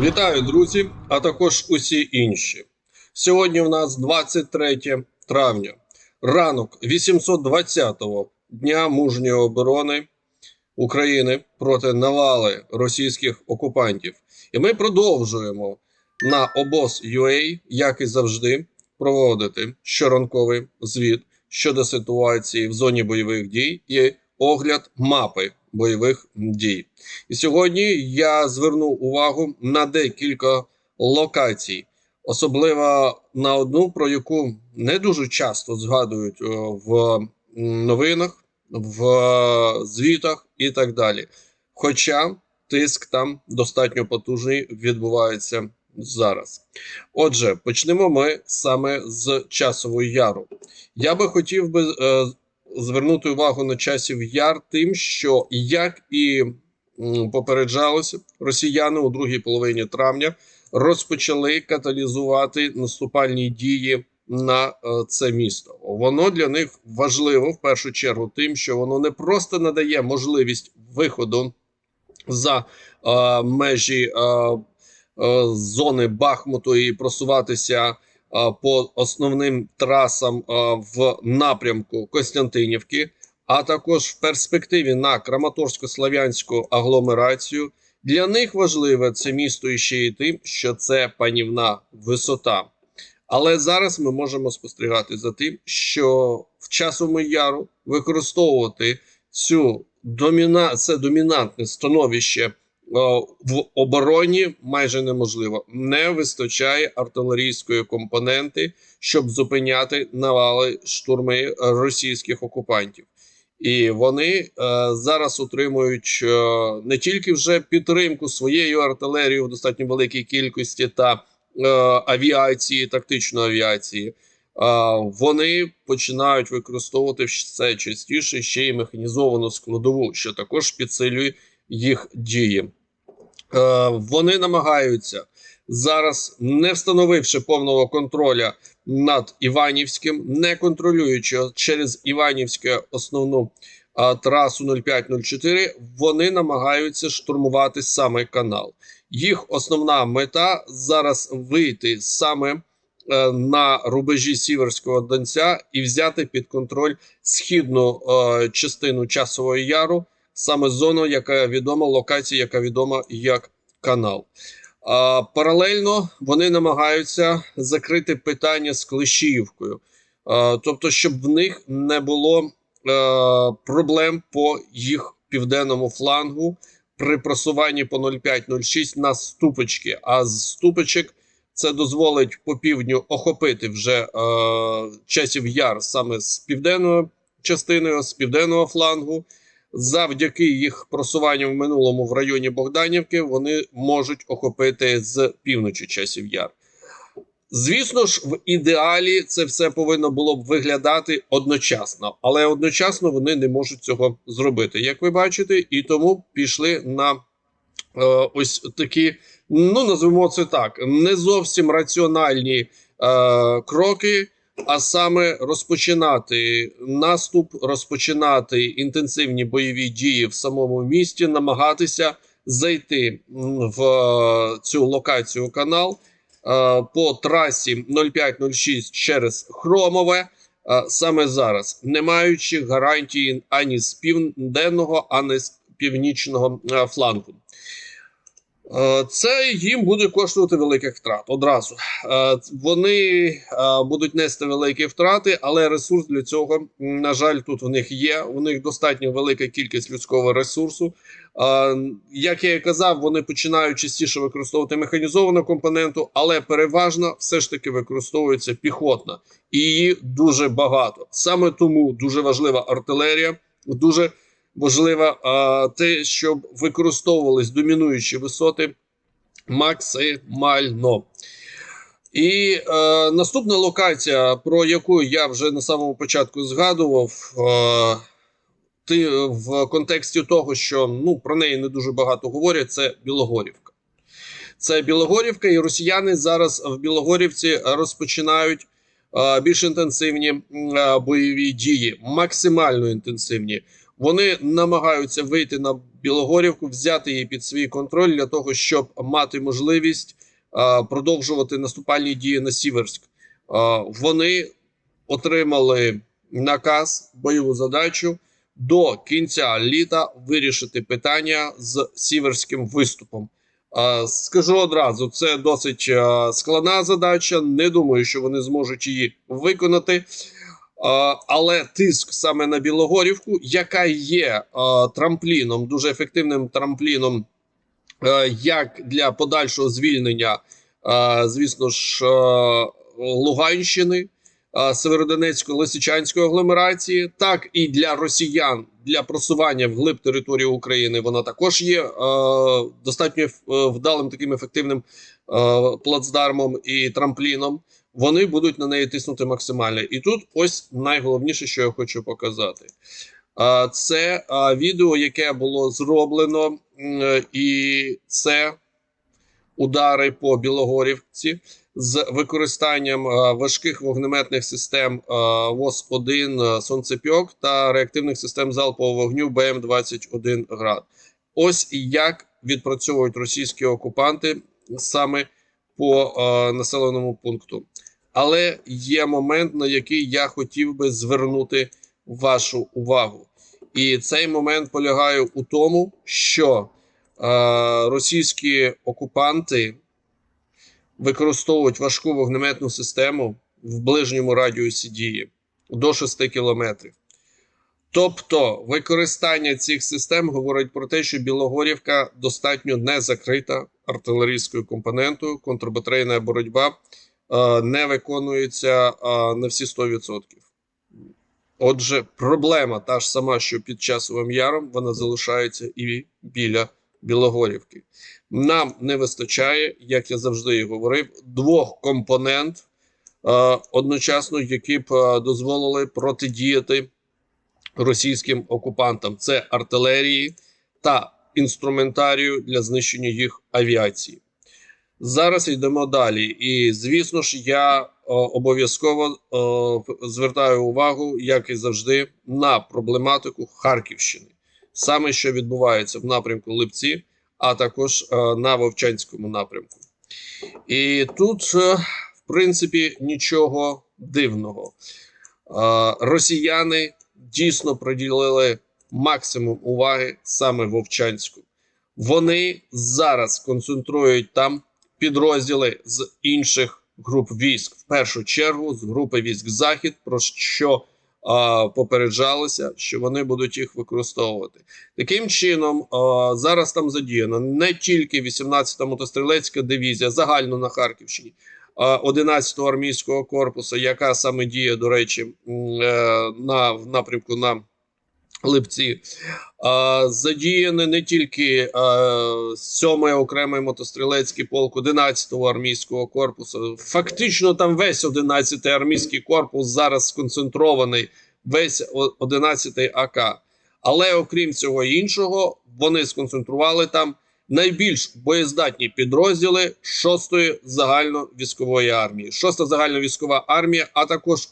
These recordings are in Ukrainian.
Вітаю, друзі, а також усі інші. Сьогодні в нас 23 травня, ранок 820-го дня мужньої оборони України проти навали російських окупантів. І ми продовжуємо на обоз UA, як і завжди, проводити щоранковий звіт щодо ситуації в зоні бойових дій і огляд мапи бойових дій. І сьогодні я звернув увагу на декілька локацій, особливо на одну, про яку не дуже часто згадують в новинах, в е, звітах і так далі. Хоча тиск там достатньо потужний відбувається зараз. Отже, почнемо ми саме з часової яру. Я би хотів би е, звернути увагу на часів яр, тим, що як і попереджалося, росіяни у другій половині травня розпочали каталізувати наступальні дії на е, це місто. Воно для них важливо в першу чергу, тим, що воно не просто надає можливість виходу за е, межі е, е, зони Бахмуту і просуватися по основним трасам в напрямку Костянтинівки, а також в перспективі на Краматорсько-Слав'янську агломерацію. Для них важливе це місто і тим, що це панівна висота. Але зараз ми можемо спостерігати за тим, що в часовому яру використовувати цю доміна... це домінантне становище в обороні майже неможливо. Не вистачає артилерійської компоненти, щоб зупиняти навали штурми російських окупантів. І вони е, зараз отримують е, не тільки вже підтримку своєю артилерією в достатньо великій кількості та е, авіації, тактичної авіації. Е, вони починають використовувати все частіше ще й механізовану складову, що також підсилює їх дії. Е, вони намагаються зараз, не встановивши повного контроля над Іванівським, не контролюючи через Іванівську основну а, трасу 0504, вони намагаються штурмувати саме канал. Їх основна мета зараз вийти саме е, на рубежі Сіверського Донця і взяти під контроль східну е, частину часового яру, саме зону, яка відома, локація, яка відома як канал. А, паралельно вони намагаються закрити питання з Клещіївкою, а, тобто, щоб в них не було е, проблем по їх південному флангу при просуванні по 0,5-0,6 на ступочки. А з ступочок це дозволить по півдню охопити вже е, часів яр саме з південною частиною, з південного флангу. Завдяки їх просуванню в минулому в районі Богданівки вони можуть охопити з півночі часів яр. Звісно ж, в ідеалі це все повинно було б виглядати одночасно, але одночасно вони не можуть цього зробити, як ви бачите, і тому пішли на е, ось такі, ну назвемо це так, не зовсім раціональні е, кроки а саме розпочинати наступ, розпочинати інтенсивні бойові дії в самому місті, намагатися зайти в е, цю локацію канал е, по трасі 0506 через Хромове. е, Саме зараз, не маючи гарантії ані з південного, ані з північного флангу. Е, Це їм буде коштувати великих втрат одразу. Е, Вони е, будуть нести великі втрати, але ресурс для цього, на жаль, тут в них є. У них достатньо велика кількість людського ресурсу. Як я і казав, вони починають частіше використовувати механізовану компоненту, але переважно все ж таки використовується піхотна, і її дуже багато. Саме тому дуже важлива артилерія, дуже важливо те, щоб використовувались домінуючі висоти максимально. І е, наступна локація, про яку я вже на самому початку згадував, е, ти, в контексті того, що ну, про неї не дуже багато говорять, це Білогорівка. Це Білогорівка, і росіяни зараз в Білогорівці розпочинають е, більш інтенсивні е, бойові дії, максимально інтенсивні. Вони намагаються вийти на Білогорівку, взяти її під свій контроль для того, щоб мати можливість е, продовжувати наступальні дії на Сіверськ. Е, вони отримали наказ, бойову задачу до кінця літа вирішити питання з сіверським виступом. Е, Скажу одразу, це досить е, складна задача. Не думаю, що вони зможуть її виконати. Але тиск саме на Білогорівку, яка є трампліном, дуже ефективним трампліном, як для подальшого звільнення, звісно ж, Луганщини, Северодонецької Лисичанської агломерації, так і для росіян для просування вглиб території України. Вона також є достатньо е, вдалим таким ефективним плацдармом і трампліном. Вони будуть на неї тиснути максимально. І тут ось найголовніше, що я хочу показати. Це відео, яке було зроблено, і це удари по Білогорівці з використанням важких вогнеметних систем е, ВОС-1 е, «Сонцепьок» та реактивних систем залпового вогню БМ-21 «Град». Ось як відпрацьовують російські окупанти саме по населеному пункту. Але є момент, на який я хотів би звернути вашу увагу. І цей момент полягає у тому, що е, російські окупанти використовують важку вогнеметну систему в ближньому радіусі дії до 6 кілометрів. Тобто використання цих систем говорить про те, що Білогорівка достатньо не закрита артилерійською компонентою, контрбатарейна боротьба не виконується е, на всі 100%. Отже, проблема та ж сама, що під часовим яром, вона залишається і біля Білогорівки. Нам не вистачає, як я завжди і говорив, двох компонент е, одночасно, які б е, дозволили протидіяти російським окупантам: це артилерії та інструментарію для знищення їх авіації. Зараз йдемо далі. І звісно ж, я е, обов'язково е, звертаю увагу, як і завжди, на проблематику Харківщини, саме що відбувається в напрямку Липці, а також е, на Вовчанському напрямку. І тут, е, в принципі, нічого дивного. Е, росіяни дійсно приділили максимум уваги саме Вовчанську. Вони зараз концентрують там підрозділи з інших груп військ, в першу чергу з групи військ Захід, про що а, попереджалося, що вони будуть їх використовувати. Таким чином, а, зараз там задіяно не тільки 18-та мотострілецька дивізія, загально на Харківщині. а, 11-го армійського корпусу, яка саме діє, до речі, е, на в напрямку на Липці, задіяні не тільки 7-й окремий мотострілецький полк 11-го армійського корпусу. Фактично, там весь 11-й армійський корпус зараз сконцентрований, весь о- 11-й АК. Але окрім цього іншого, вони сконцентрували там найбільш боєздатні підрозділи 6-ї загальновійськової армії. 6-та загальновійськова армія, а також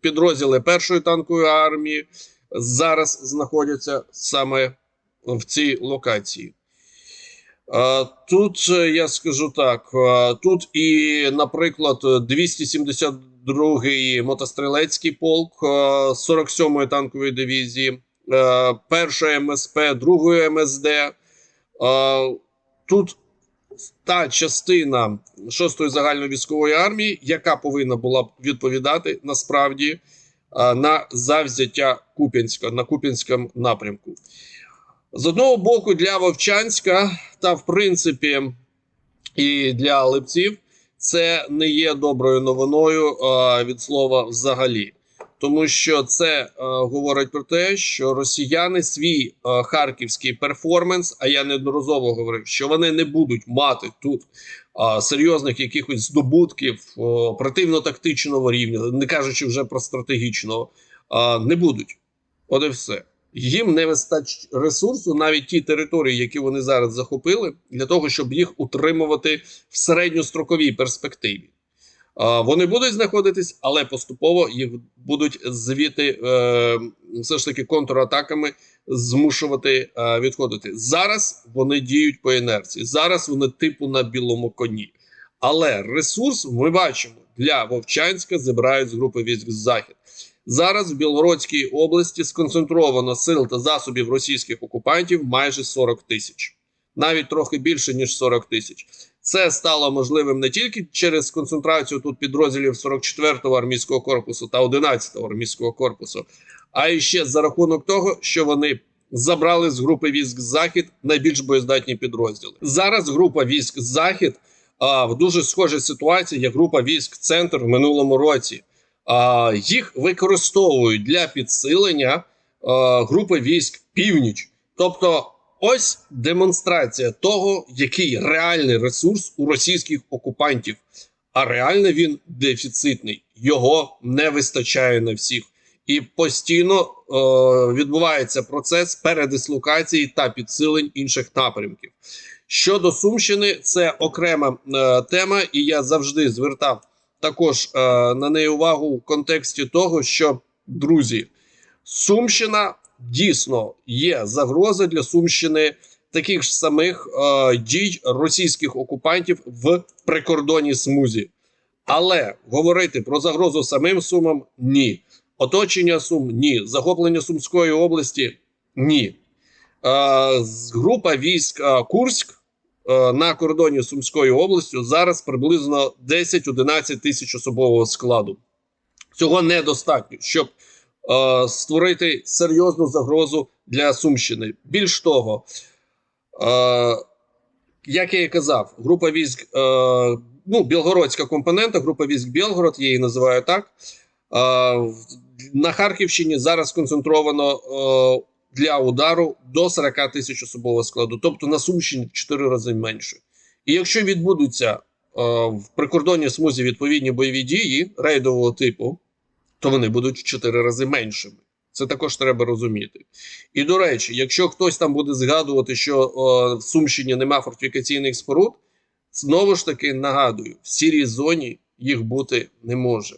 підрозділи 1-ї танкової армії зараз знаходяться саме в цій локації. Тут е, я скажу так: тут і, наприклад, 272-й мотострілецький полк е, 47-ї танкової дивізії, е, першої МСП, другої МСД. Тут та частина 6-ї загальновійськової армії, яка повинна була відповідати насправді на завзяття Куп'янська на Куп'янському напрямку. З одного боку, для Вовчанська, та в принципі, і для Липців, це не є доброю новиною від слова взагалі. Тому що це е, говорить про те, що росіяни свій е, харківський перформанс, а я неодноразово говорив, що вони не будуть мати тут серйозних якихось здобутків оперативно-тактичного рівня, не кажучи вже про стратегічного, не будуть. От і все. Їм не вистачить ресурсу, навіть ті території, які вони зараз захопили, для того, щоб їх утримувати в середньостроковій перспективі. Вони будуть знаходитись, але поступово їх будуть звідти е, все ж таки контратаками змушувати е, відходити. Зараз вони діють по інерції. Зараз вони типу на білому коні. Але ресурс ми бачимо для Вовчанська забирають з групи військ Захід. Зараз в Білгородській області сконцентровано сил та засобів російських окупантів майже 40 тисяч, навіть трохи більше ніж 40 тисяч. Це стало можливим не тільки через концентрацію тут підрозділів 44-го армійського корпусу та 11-го армійського корпусу, а і ще за рахунок того, що вони забрали з групи військ Захід найбільш боєздатні підрозділи. Зараз група військ Захід а, в дуже схожій ситуації, як група військ Центр в минулому році. А, їх використовують для підсилення а, групи військ Північ. Тобто, ось демонстрація того, який реальний ресурс у російських окупантів. А реально він дефіцитний, його не вистачає на всіх. І постійно е, відбувається процес передислокації та підсилень інших напрямків. Щодо Сумщини, це окрема е, тема, і я завжди звертав також е, на неї увагу в контексті того, що друзі, Сумщина дійсно є загроза для Сумщини таких ж самих е, дій російських окупантів в прикордонній смузі. Але говорити про загрозу самим Сумам ні. Оточення Сум ні. Захоплення Сумської області ні. Е, група військ е, Курськ е, на кордоні з Сумською областю зараз приблизно 10-11 тисяч особового складу. Цього недостатньо, щоб е, створити серйозну загрозу для Сумщини. Більш того, е, як я і казав, група військ, е, ну, білгородська компонента, група військ Білгород, я її називаю так. На Харківщині зараз концентровано е, для удару до 40 тисяч особового складу, тобто на Сумщині в 4 рази менше. І якщо відбудуться в прикордонній смузі відповідні бойові дії рейдового типу, то вони будуть в 4 рази меншими. Це також треба розуміти. І до речі, якщо хтось там буде згадувати, що о, в Сумщині нема фортифікаційних споруд, знову ж таки нагадую, в сірій зоні їх бути не може.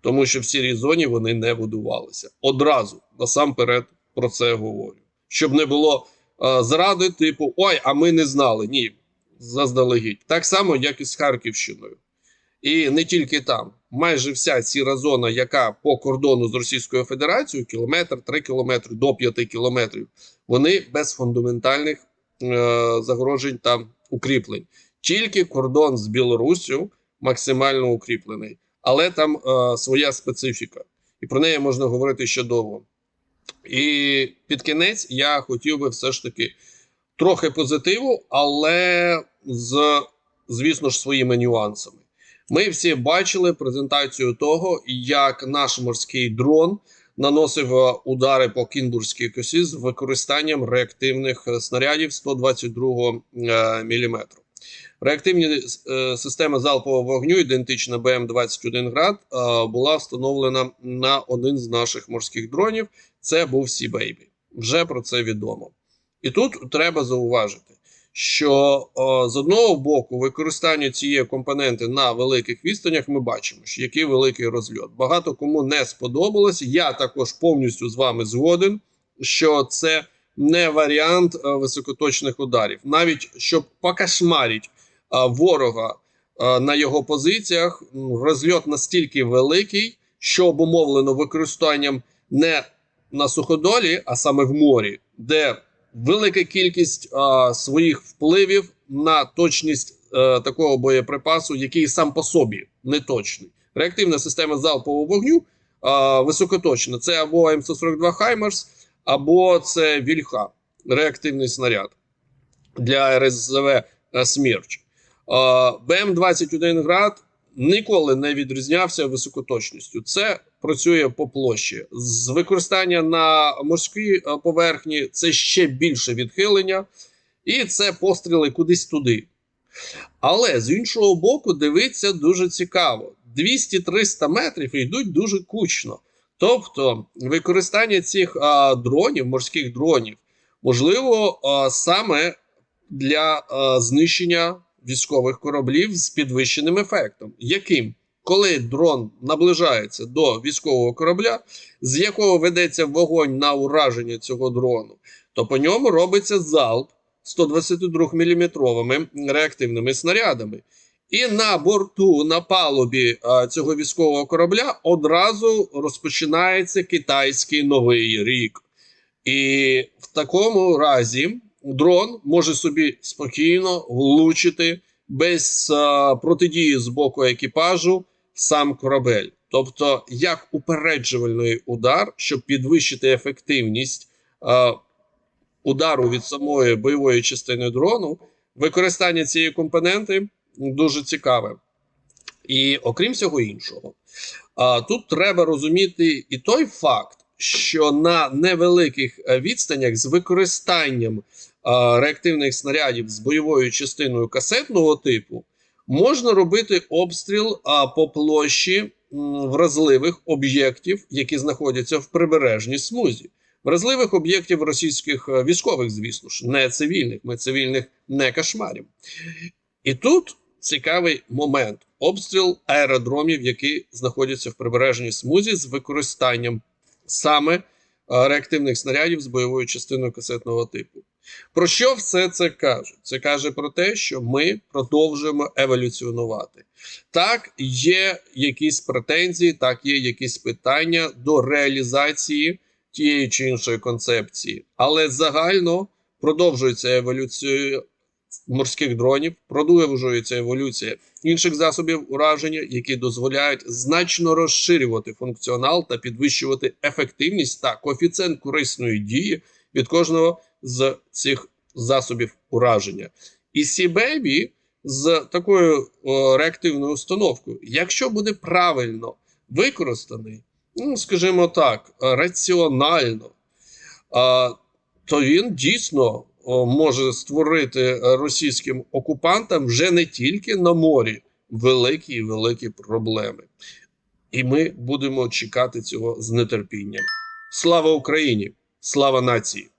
Тому що в сірій зоні вони не будувалися. Одразу насамперед про це говорю. Щоб не було е, зради, типу, ой, а ми не знали. Ні, заздалегідь. Так само, як і з Харківщиною. І не тільки там. Майже вся сіра зона, яка по кордону з Російською Федерацією, кілометр, три кілометри до п'яти кілометрів, вони без фундаментальних е, загрожень та укріплень. Тільки кордон з Білоруссю максимально укріплений, але там е, своя специфіка, і про неї можна говорити ще довго. І під кінець я хотів би все ж таки трохи позитиву, але з, звісно ж, своїми нюансами. Ми всі бачили презентацію того, як наш морський дрон наносив е, удари по Кінбурзькій косі з використанням реактивних е, снарядів 122 мм. Реактивні е, системи залпового вогню, ідентична БМ-21 град, е, була встановлена на один з наших морських дронів. Це був Сі Бейбі. Вже про це відомо. І тут треба зауважити, що о, з одного боку використання цієї компоненти на великих відстанях ми бачимо, що який великий розльот. Багато кому не сподобалось. Я також повністю з вами згоден, що це не варіант е, високоточних ударів, навіть щоб покашмарити е, ворога е, на його позиціях, розльот настільки великий, що обумовлено використанням не на суходолі, а саме в морі, де велика кількість а, своїх впливів на точність е, такого боєприпасу, який сам по собі не точний. Реактивна система залпового вогню а, високоточна. Це або МС-42 Хаймерс, або це Вільха, реактивний снаряд для РСЗВ е, Смерч. БМ-21 град ніколи не відрізнявся високоточністю. Це працює по площі. З використання на морській е, поверхні це ще більше відхилення, і це постріли кудись туди. Але з іншого боку, дивиться дуже цікаво: 200-300 метрів йдуть дуже кучно. Тобто, використання цих а, дронів, морських дронів, можливо, а, саме для а, знищення військових кораблів з підвищеним ефектом. Яким? Коли дрон наближається до військового корабля, з якого ведеться вогонь на ураження цього дрону, то по ньому робиться залп 122 мм реактивними снарядами. І на борту, на палубі а, цього військового корабля одразу розпочинається китайський новий рік. І в такому разі дрон може собі спокійно влучити без а, протидії з боку екіпажу сам корабель. Тобто, як упереджувальний удар, щоб підвищити ефективність а, удару від самої бойової частини дрону, використання цієї компоненти дуже цікаве. І окрім всього іншого, а, тут треба розуміти і той факт, що на невеликих е, відстанях з використанням а, реактивних снарядів з бойовою частиною касетного типу можна робити обстріл а, по площі м, вразливих об'єктів, які знаходяться в прибережній смузі. Вразливих об'єктів російських е, військових, звісно ж, не цивільних. Ми цивільних не кошмаримо. І тут цікавий момент: обстріл аеродромів, які знаходяться в прибережній смузі з використанням саме е, реактивних снарядів з бойовою частиною касетного типу. Про що все це каже? Це каже про те, що ми продовжуємо еволюціонувати. Так, є якісь претензії, так є якісь питання до реалізації тієї чи іншої концепції, але загально продовжується еволюція морських дронів, продовжується еволюція інших засобів ураження, які дозволяють значно розширювати функціонал та підвищувати ефективність та коефіцієнт корисної дії від кожного з цих засобів ураження. І Sea-Baby з такою о, реактивною установкою, якщо буде правильно використаний, ну скажімо так, раціонально, а, то він дійсно о, може створити російським окупантам вже не тільки на морі великі великі проблеми. І ми будемо чекати цього з нетерпінням. Слава Україні! Слава нації!